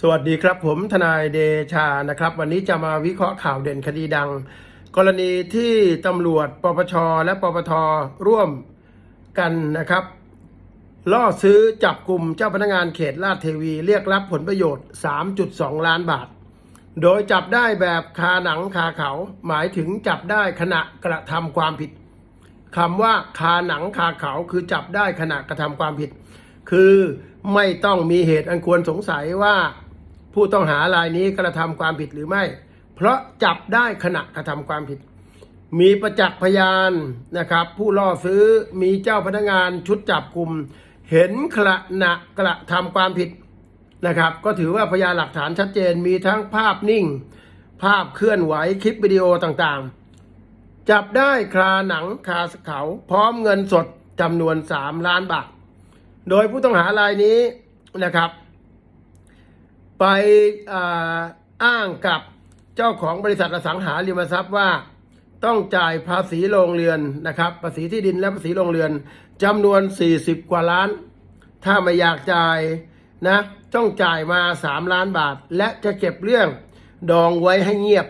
สวัสดีครับผมทนายเดชานะครับ วันนี้จะมาวิเคราะห์ข่าวเด่นคดีดัง กรณีที่ตำรวจปปชและปปทร่วมกันนะครับ ล่อซื้อจับกลุ่มเจ้าพนักงานเขตลาดเทวี เรียกรับผลประโยชน์ 3.2 ล้านบาท โดยจับได้แบบคาหนังคาเขา หมายถึงจับได้ขณะกระทำความผิดคำว่าคาหนังคาเขาคือจับได้ขณะกระทำความผิด คือไม่ต้องมีเหตุอันควรสงสัยว่า ผู้ต้องหารายนี้กระทำความผิดหรือไม่ เพราะจับได้ขณะกระทำความผิด มีประจักษ์พยานนะครับ ผู้ล่อซื้อมีเจ้าพนักงานชุดจับกลุ่มเห็นขณะกระทำความผิดนะครับ ก็ถือว่าพยานหลักฐานชัดเจนมีทั้งภาพนิ่ง ภาพเคลื่อนไหวคลิปวิดีโอต่างๆ จับได้คาหนังคาเขาพร้อมเงินสดจำนวน 3 ล้านบาท โดยผู้ต้องหารายนี้นะครับ ไปอ,อ้างกับเจ้าของบริษัทอสังหาริมทรัพย์ว่าต้องจ่ายภาษีโรงเรือนนะครับ ภาษีที่ดินและภาษีโรงเรือนจำนวน 40 กว่าล้าน ถ้าไม่อยากจ่ายนะต้องจ่ายมา 3 ล้านบาท และจะเก็บเรื่องดองไว้ให้เงียบ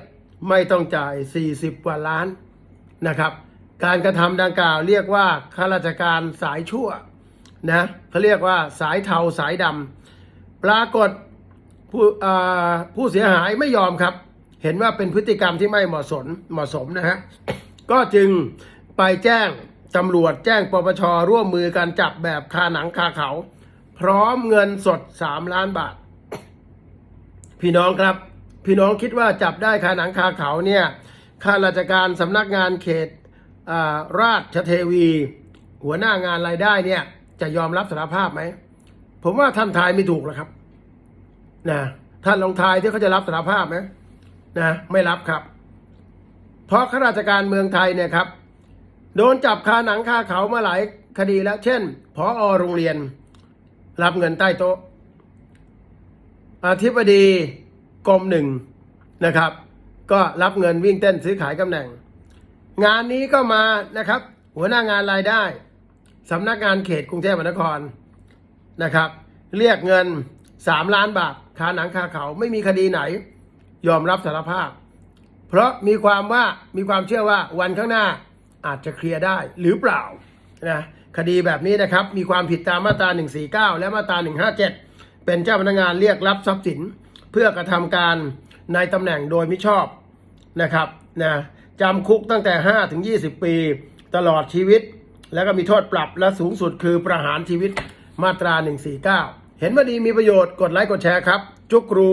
ไม่ต้องจ่าย 40 กว่าล้านนะครับ การกระทำดังกล่าวเรียกว่าข้าราชการสายชั่วนะเขาเรียกว่าสายเทาสายดำปรากฏ ผู้ผู้เสียหายไม่ยอมครับ เห็นว่าเป็นพฤติกรรมที่ไม่เหมาะสมเหมาะสมนะฮะก็จึงไปแจ้งตำรวจแจ้งปปชร่วมมือกันจับแบบคาหนังคาเขา พร้อมเงินสด 3 ล้านบาท พี่น้องครับ พี่น้องคิดว่าจับได้คาหนังคาเขาเนี่ยข้าราชการสำนักงานเขตราชเทวี หัวหน้างานรายได้เนี่ยจะยอมรับสารภาพไหม ผมว่าท่านทายไม่ถูกหรอกครับ นะท่านลองทายที่เขาจะรับสารภาพไหมนะไม่รับครับ เพราะข้าราชการเมืองไทยเนี่ยครับ โดนจับคาหนังคาเขามาหลายคดีแล้ว เช่นพอโรงเรียน รับเงินใต้โต๊ะอธิบดีกรมหนึ่งนะครับ ก็รับเงินวิ่งเต้นซื้อขายตำแหน่ง งานนี้ก็มานะครับ หัวหน้างานรายได้สำนักงานเขตกรุงเทพมหานครนะครับ เรียกเงิน 3ล้านบาทคาหนังคาเขาไม่มีคดีไหน ยอมรับสารภาพ เพราะมีความว่ามีความเชื่อว่าวันข้างหน้าอาจจะเคลียร์ได้หรือเปล่านะคดีแบบนี้นะครับ มีความผิดตามมาตรา 149 และมาตรา 157 เป็นเจ้าพนักงานเรียกรับทรัพย์สิน เพื่อกระทำการในตำแหน่งโดยมิชอบนะครับนะจำคุกตั้งแต่ 5 ถึง 20 ปี ตลอดชีวิต แล้วก็มีโทษปรับและสูงสุดคือประหารชีวิตมาตรา 149 เห็นว่าดีมีประโยชน์กดไลค์กดแชร์ครับ จุกรู